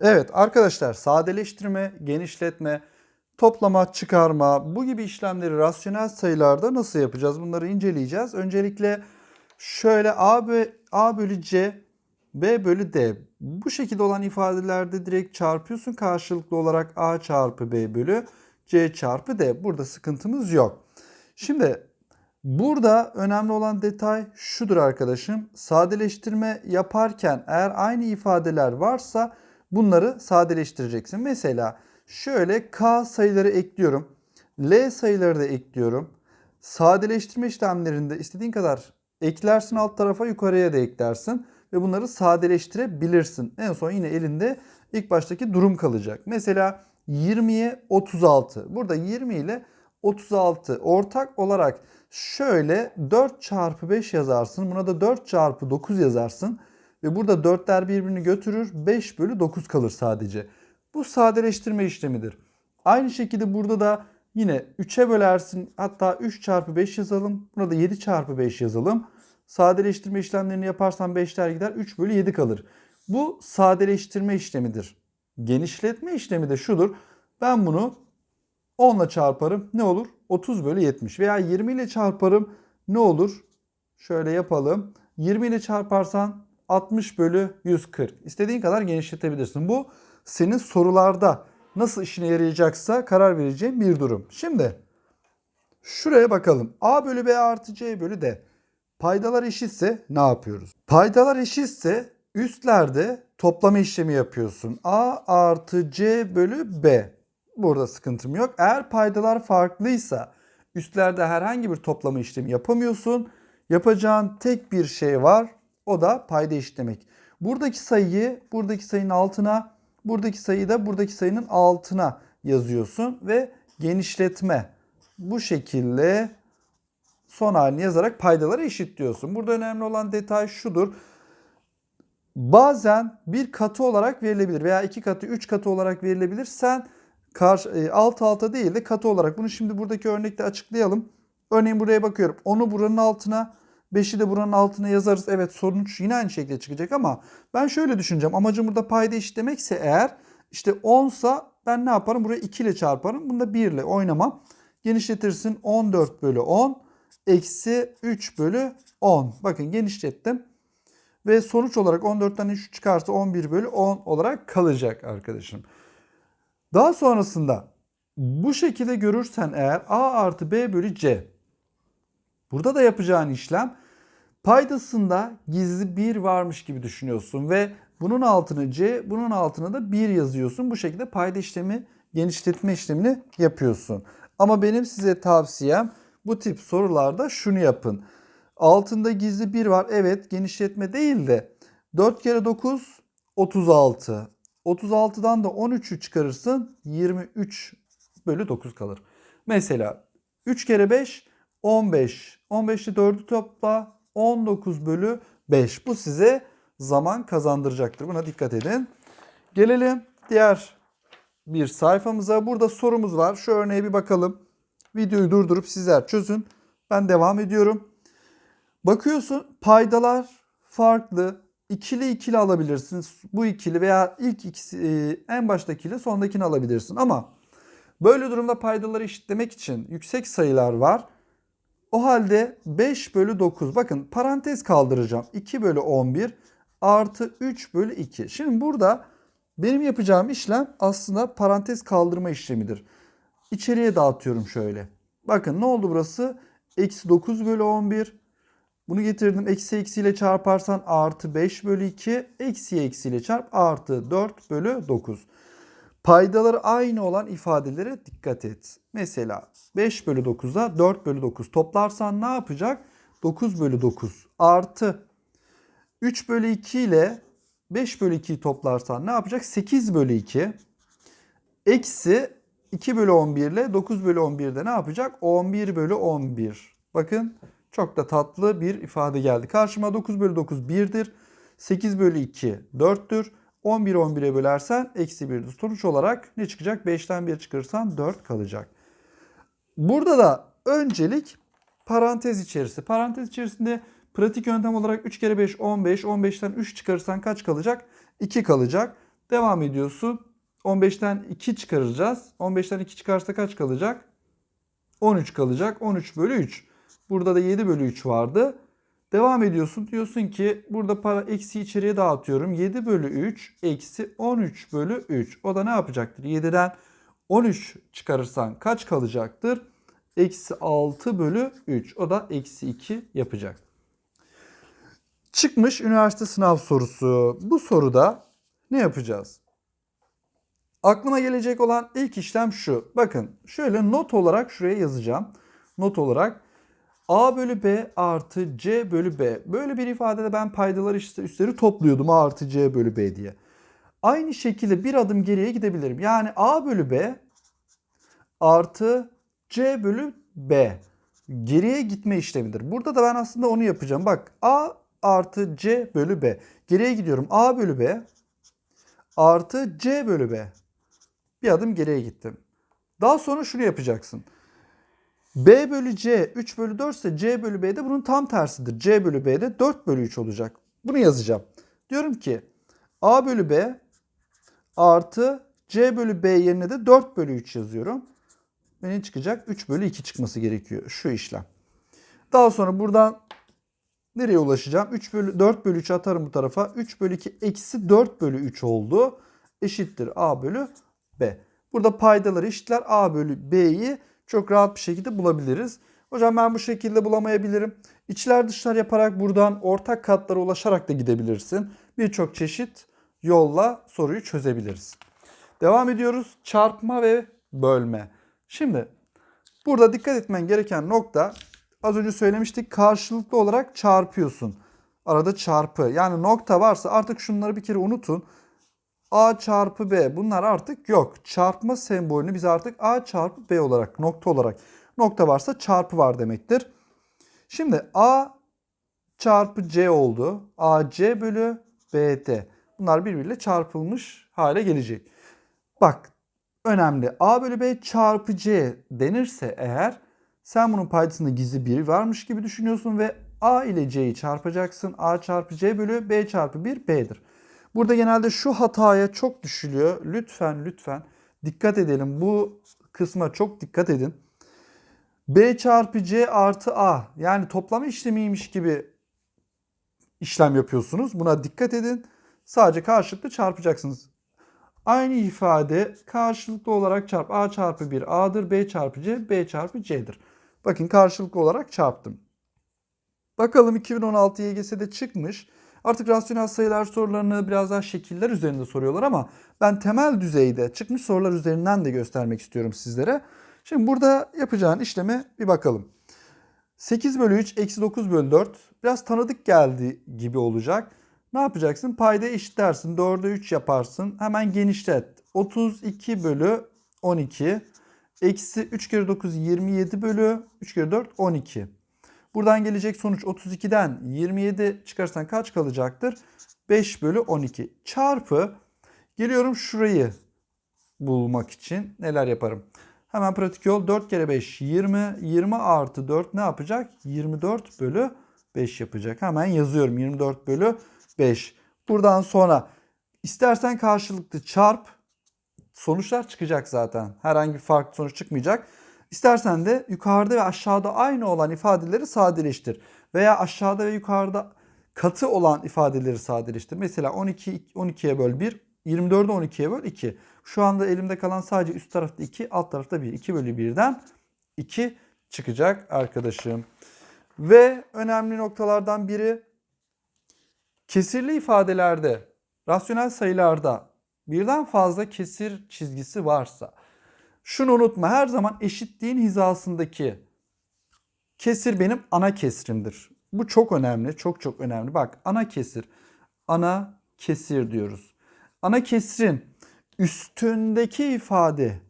Evet arkadaşlar sadeleştirme, genişletme, toplama, çıkarma bu gibi işlemleri rasyonel sayılarda nasıl yapacağız? Bunları inceleyeceğiz. Öncelikle şöyle A, bö- A bölü C, B bölü D. Bu şekilde olan ifadelerde direkt çarpıyorsun. Karşılıklı olarak A çarpı B bölü C çarpı D. Burada sıkıntımız yok. Şimdi burada önemli olan detay şudur arkadaşım. Sadeleştirme yaparken eğer aynı ifadeler varsa bunları sadeleştireceksin. Mesela şöyle K sayıları ekliyorum. L sayıları da ekliyorum. Sadeleştirme işlemlerinde istediğin kadar eklersin alt tarafa yukarıya da eklersin ve bunları sadeleştirebilirsin. En son yine elinde ilk baştaki durum kalacak. Mesela 20'ye 36. Burada 20 ile 36 ortak olarak şöyle 4 çarpı 5 yazarsın. Buna da 4 çarpı 9 yazarsın. Ve burada 4'ler birbirini götürür. 5 bölü 9 kalır sadece. Bu sadeleştirme işlemidir. Aynı şekilde burada da yine 3'e bölersin. Hatta 3 çarpı 5 yazalım. Buna da 7 çarpı 5 yazalım. Sadeleştirme işlemlerini yaparsan 5'ler gider. 3 bölü 7 kalır. Bu sadeleştirme işlemidir. Genişletme işlemi de şudur. Ben bunu 10 ile çarparım. Ne olur? 30 bölü 70. Veya 20 ile çarparım. Ne olur? Şöyle yapalım. 20 ile çarparsan 60 bölü 140. İstediğin kadar genişletebilirsin. Bu senin sorularda nasıl işine yarayacaksa karar vereceğin bir durum. Şimdi şuraya bakalım. A bölü B artı C bölü D. Paydalar eşitse ne yapıyoruz? Paydalar eşitse üstlerde toplama işlemi yapıyorsun. A artı C bölü B. Burada sıkıntım yok. Eğer paydalar farklıysa üstlerde herhangi bir toplama işlemi yapamıyorsun. Yapacağın tek bir şey var. O da payda eşitlemek. Buradaki sayıyı buradaki sayının altına, buradaki sayıyı da buradaki sayının altına yazıyorsun ve genişletme. Bu şekilde son halini yazarak paydaları eşitliyorsun. Burada önemli olan detay şudur. Bazen bir katı olarak verilebilir veya iki katı, üç katı olarak verilebilir. Sen karşı, e, alt alta değil de katı olarak. Bunu şimdi buradaki örnekte açıklayalım. Örneğin buraya bakıyorum. Onu buranın altına, 5'i de buranın altına yazarız. Evet sonuç yine aynı şekilde çıkacak ama ben şöyle düşüneceğim. Amacım burada payda eşitlemekse eğer işte 10 sa ben ne yaparım? Buraya 2 ile çarparım. Bunu da 1 ile oynamam. Genişletirsin 14 bölü 10 eksi 3 bölü 10. Bakın genişlettim. Ve sonuç olarak 14'ten 3 çıkarsa 11 bölü 10 olarak kalacak arkadaşım. Daha sonrasında bu şekilde görürsen eğer A artı B bölü C. Burada da yapacağın işlem paydasında gizli 1 varmış gibi düşünüyorsun ve bunun altına C, bunun altına da 1 yazıyorsun. Bu şekilde payda işlemi, genişletme işlemini yapıyorsun. Ama benim size tavsiyem bu tip sorularda şunu yapın. Altında gizli 1 var. Evet genişletme değil de 4 kere 9 36. 36'dan da 13'ü çıkarırsın 23 bölü 9 kalır. Mesela 3 kere 5 15. 15'te 4'ü topla 19 bölü 5. Bu size zaman kazandıracaktır. Buna dikkat edin. Gelelim diğer bir sayfamıza. Burada sorumuz var. Şu örneğe bir bakalım. Videoyu durdurup sizler çözün. Ben devam ediyorum. Bakıyorsun paydalar farklı. İkili ikili alabilirsin. Bu ikili veya ilk ikisi e, en baştakiyle sondakini alabilirsin. Ama böyle durumda paydaları eşitlemek için yüksek sayılar var. O halde 5 bölü 9 bakın parantez kaldıracağım. 2 bölü 11 artı 3 bölü 2. Şimdi burada benim yapacağım işlem aslında parantez kaldırma işlemidir. İçeriye dağıtıyorum şöyle. Bakın ne oldu burası? Eksi 9 bölü 11. Bunu getirdim. Eksi eksiyle çarparsan artı 5 bölü 2. Eksi eksiyle çarp artı 4 bölü 9. Paydaları aynı olan ifadelere dikkat et. Mesela 5 bölü 9'a 4 bölü 9 toplarsan ne yapacak? 9 bölü 9 artı 3 bölü 2 ile 5 bölü 2'yi toplarsan ne yapacak? 8 bölü 2 eksi 2 bölü 11 ile 9 bölü 11'de ne yapacak? 11 bölü 11. Bakın çok da tatlı bir ifade geldi. Karşıma 9 bölü 9 1'dir. 8 bölü 2 4'tür. 11 11'e bölersen eksi 1'dir. Sonuç olarak ne çıkacak? 5'ten 1 çıkarırsan 4 kalacak. Burada da öncelik parantez içerisi. Parantez içerisinde pratik yöntem olarak 3 kere 5 15. 15'ten 3 çıkarırsan kaç kalacak? 2 kalacak. Devam ediyorsun. 15'ten 2 çıkaracağız. 15'ten 2 çıkarsa kaç kalacak? 13 kalacak. 13 bölü 3. Burada da 7 bölü 3 vardı. Devam ediyorsun. Diyorsun ki burada para eksi içeriye dağıtıyorum. 7 bölü 3 eksi 13 bölü 3. O da ne yapacaktır? 7'den 13 çıkarırsan kaç kalacaktır? Eksi 6 bölü 3. O da eksi 2 yapacak. Çıkmış üniversite sınav sorusu. Bu soruda ne yapacağız? Aklıma gelecek olan ilk işlem şu. Bakın şöyle not olarak şuraya yazacağım. Not olarak A bölü B artı C bölü B. Böyle bir ifadede ben paydalar işte üstleri topluyordum A artı C bölü B diye. Aynı şekilde bir adım geriye gidebilirim. Yani A bölü B artı C bölü B. Geriye gitme işlemidir. Burada da ben aslında onu yapacağım. Bak A artı C bölü B. Geriye gidiyorum. A bölü B artı C bölü B. Bir adım geriye gittim. Daha sonra şunu yapacaksın. B bölü C 3 bölü 4 ise C bölü B de bunun tam tersidir. C bölü B de 4 bölü 3 olacak. Bunu yazacağım. Diyorum ki A bölü B artı C bölü B yerine de 4 bölü 3 yazıyorum. Ne çıkacak? 3 bölü 2 çıkması gerekiyor şu işlem. Daha sonra buradan nereye ulaşacağım? 3 bölü 4 bölü 3 atarım bu tarafa. 3 bölü 2 eksi 4 bölü 3 oldu. Eşittir A bölü B. Burada paydaları eşitler A bölü B'yi çok rahat bir şekilde bulabiliriz. Hocam ben bu şekilde bulamayabilirim. İçler dışlar yaparak buradan ortak katlara ulaşarak da gidebilirsin. Birçok çeşit yolla soruyu çözebiliriz. Devam ediyoruz. Çarpma ve bölme. Şimdi burada dikkat etmen gereken nokta az önce söylemiştik karşılıklı olarak çarpıyorsun. Arada çarpı yani nokta varsa artık şunları bir kere unutun. A çarpı B bunlar artık yok. Çarpma sembolünü biz artık A çarpı B olarak nokta olarak nokta varsa çarpı var demektir. Şimdi A çarpı C oldu. AC bölü BD. Bunlar birbiriyle çarpılmış hale gelecek. Bak önemli. A bölü B çarpı C denirse eğer sen bunun paydasında gizli bir varmış gibi düşünüyorsun ve A ile C'yi çarpacaksın. A çarpı C bölü B çarpı 1 B'dir. Burada genelde şu hataya çok düşülüyor. Lütfen lütfen dikkat edelim. Bu kısma çok dikkat edin. B çarpı C artı A yani toplama işlemiymiş gibi işlem yapıyorsunuz. Buna dikkat edin. Sadece karşılıklı çarpacaksınız. Aynı ifade karşılıklı olarak çarp. A çarpı 1 A'dır. B çarpı C B çarpı C'dir. Bakın karşılıklı olarak çarptım. Bakalım 2016 YGS'de çıkmış. Artık rasyonel sayılar sorularını biraz daha şekiller üzerinde soruyorlar ama ben temel düzeyde çıkmış sorular üzerinden de göstermek istiyorum sizlere. Şimdi burada yapacağın işleme bir bakalım. 8 bölü 3 eksi 9 bölü 4 biraz tanıdık geldi gibi olacak. Ne yapacaksın? Payda eşitlersin. 4'e 3 yaparsın. Hemen genişlet. 32 bölü 12 eksi 3 kere 9 27 bölü 3 kere 4 12. Buradan gelecek sonuç 32'den 27 çıkarsan kaç kalacaktır? 5 bölü 12 çarpı geliyorum şurayı bulmak için neler yaparım? Hemen pratik yol 4 kere 5 20 20 artı 4 ne yapacak? 24 bölü 5 yapacak. Hemen yazıyorum 24 bölü 5. Buradan sonra istersen karşılıklı çarp sonuçlar çıkacak zaten. Herhangi bir farklı sonuç çıkmayacak. İstersen de yukarıda ve aşağıda aynı olan ifadeleri sadeleştir. Veya aşağıda ve yukarıda katı olan ifadeleri sadeleştir. Mesela 12 12'ye böl 1, 24'ü 12'ye böl 2. Şu anda elimde kalan sadece üst tarafta 2, alt tarafta 1. 2 bölü 1'den 2 çıkacak arkadaşım. Ve önemli noktalardan biri kesirli ifadelerde, rasyonel sayılarda birden fazla kesir çizgisi varsa şunu unutma her zaman eşitliğin hizasındaki kesir benim ana kesrimdir. Bu çok önemli, çok çok önemli. Bak ana kesir, ana kesir diyoruz. Ana kesrin üstündeki ifade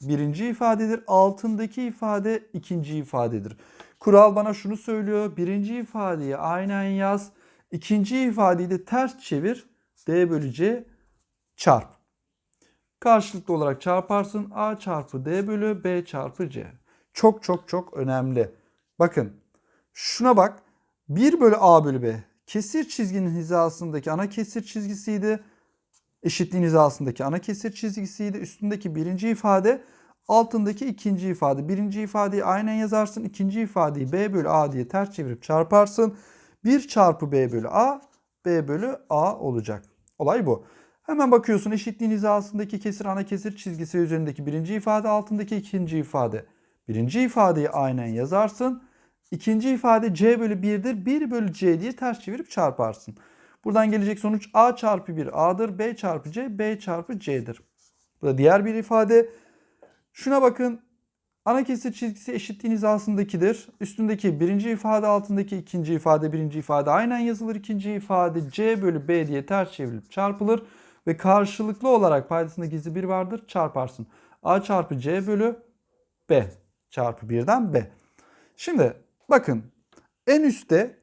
birinci ifadedir, altındaki ifade ikinci ifadedir. Kural bana şunu söylüyor. Birinci ifadeyi aynen yaz. İkinci ifadeyi de ters çevir. D bölü C çarp. Karşılıklı olarak çarparsın. A çarpı D bölü B çarpı C. Çok çok çok önemli. Bakın şuna bak. 1 bölü A bölü B. Kesir çizginin hizasındaki ana kesir çizgisiydi. eşitliğin hizasındaki ana kesir çizgisiydi. Üstündeki birinci ifade altındaki ikinci ifade. Birinci ifadeyi aynen yazarsın. ikinci ifadeyi b bölü a diye ters çevirip çarparsın. 1 çarpı b bölü a b bölü a olacak. Olay bu. Hemen bakıyorsun eşitliğin hizasındaki kesir ana kesir çizgisi üzerindeki birinci ifade altındaki ikinci ifade. Birinci ifadeyi aynen yazarsın. İkinci ifade c bölü 1'dir. 1 bölü c diye ters çevirip çarparsın. Buradan gelecek sonuç a çarpı 1 a'dır. b çarpı c b çarpı c'dir. Bu da diğer bir ifade. Şuna bakın. Ana kesir çizgisi eşitliğin hizasındakidir. Üstündeki birinci ifade altındaki ikinci ifade birinci ifade aynen yazılır. İkinci ifade c bölü b diye ters çevrilip çarpılır. Ve karşılıklı olarak paydasında gizli bir vardır çarparsın. a çarpı c bölü b çarpı 1'den b. Şimdi bakın en üstte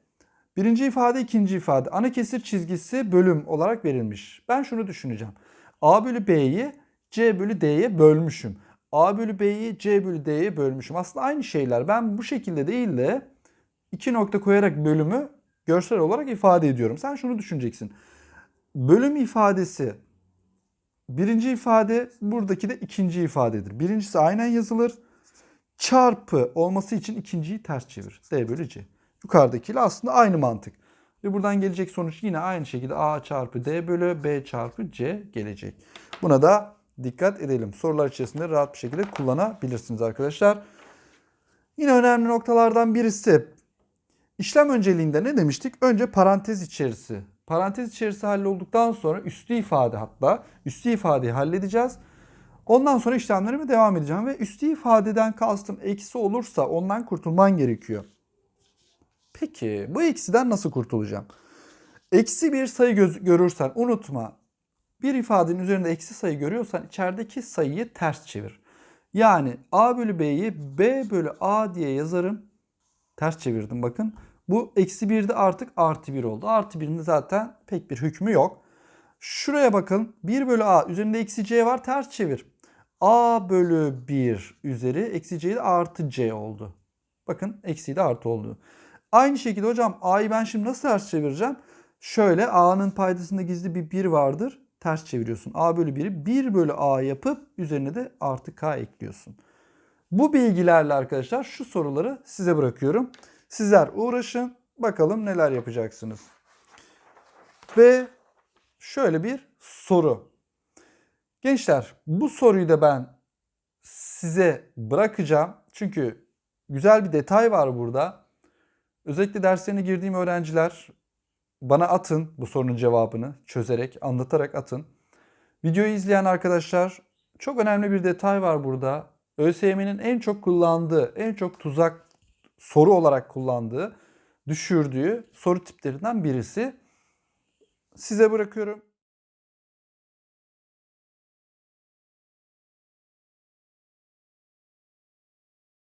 birinci ifade ikinci ifade ana kesir çizgisi bölüm olarak verilmiş. Ben şunu düşüneceğim. a bölü b'yi c bölü d'ye bölmüşüm. A bölü B'yi C bölü D'ye bölmüşüm. Aslında aynı şeyler. Ben bu şekilde değil de iki nokta koyarak bölümü görsel olarak ifade ediyorum. Sen şunu düşüneceksin. Bölüm ifadesi birinci ifade buradaki de ikinci ifadedir. Birincisi aynen yazılır. Çarpı olması için ikinciyi ters çevir. D bölü C. Yukarıdakiyle aslında aynı mantık. Ve buradan gelecek sonuç yine aynı şekilde A çarpı D bölü B çarpı C gelecek. Buna da dikkat edelim. Sorular içerisinde rahat bir şekilde kullanabilirsiniz arkadaşlar. Yine önemli noktalardan birisi işlem önceliğinde ne demiştik? Önce parantez içerisi. Parantez içerisi hallolduktan sonra üstü ifade hatta üstü ifadeyi halledeceğiz. Ondan sonra işlemlerime devam edeceğim ve üstü ifadeden kastım eksi olursa ondan kurtulman gerekiyor. Peki bu eksiden nasıl kurtulacağım? Eksi bir sayı görürsen unutma bir ifadenin üzerinde eksi sayı görüyorsan içerideki sayıyı ters çevir. Yani a bölü b'yi b bölü a diye yazarım. Ters çevirdim bakın. Bu eksi 1'de artık artı 1 oldu. Artı 1'in de zaten pek bir hükmü yok. Şuraya bakın. 1 bölü a üzerinde eksi c var ters çevir. a bölü 1 üzeri eksi c de artı c oldu. Bakın eksi de artı oldu. Aynı şekilde hocam a'yı ben şimdi nasıl ters çevireceğim? Şöyle a'nın paydasında gizli bir 1 vardır ters çeviriyorsun. A bölü 1'i 1 bölü A yapıp üzerine de artı K ekliyorsun. Bu bilgilerle arkadaşlar şu soruları size bırakıyorum. Sizler uğraşın. Bakalım neler yapacaksınız. Ve şöyle bir soru. Gençler bu soruyu da ben size bırakacağım. Çünkü güzel bir detay var burada. Özellikle derslerine girdiğim öğrenciler bana atın bu sorunun cevabını çözerek, anlatarak atın. Videoyu izleyen arkadaşlar çok önemli bir detay var burada. ÖSYM'nin en çok kullandığı, en çok tuzak soru olarak kullandığı, düşürdüğü soru tiplerinden birisi. Size bırakıyorum.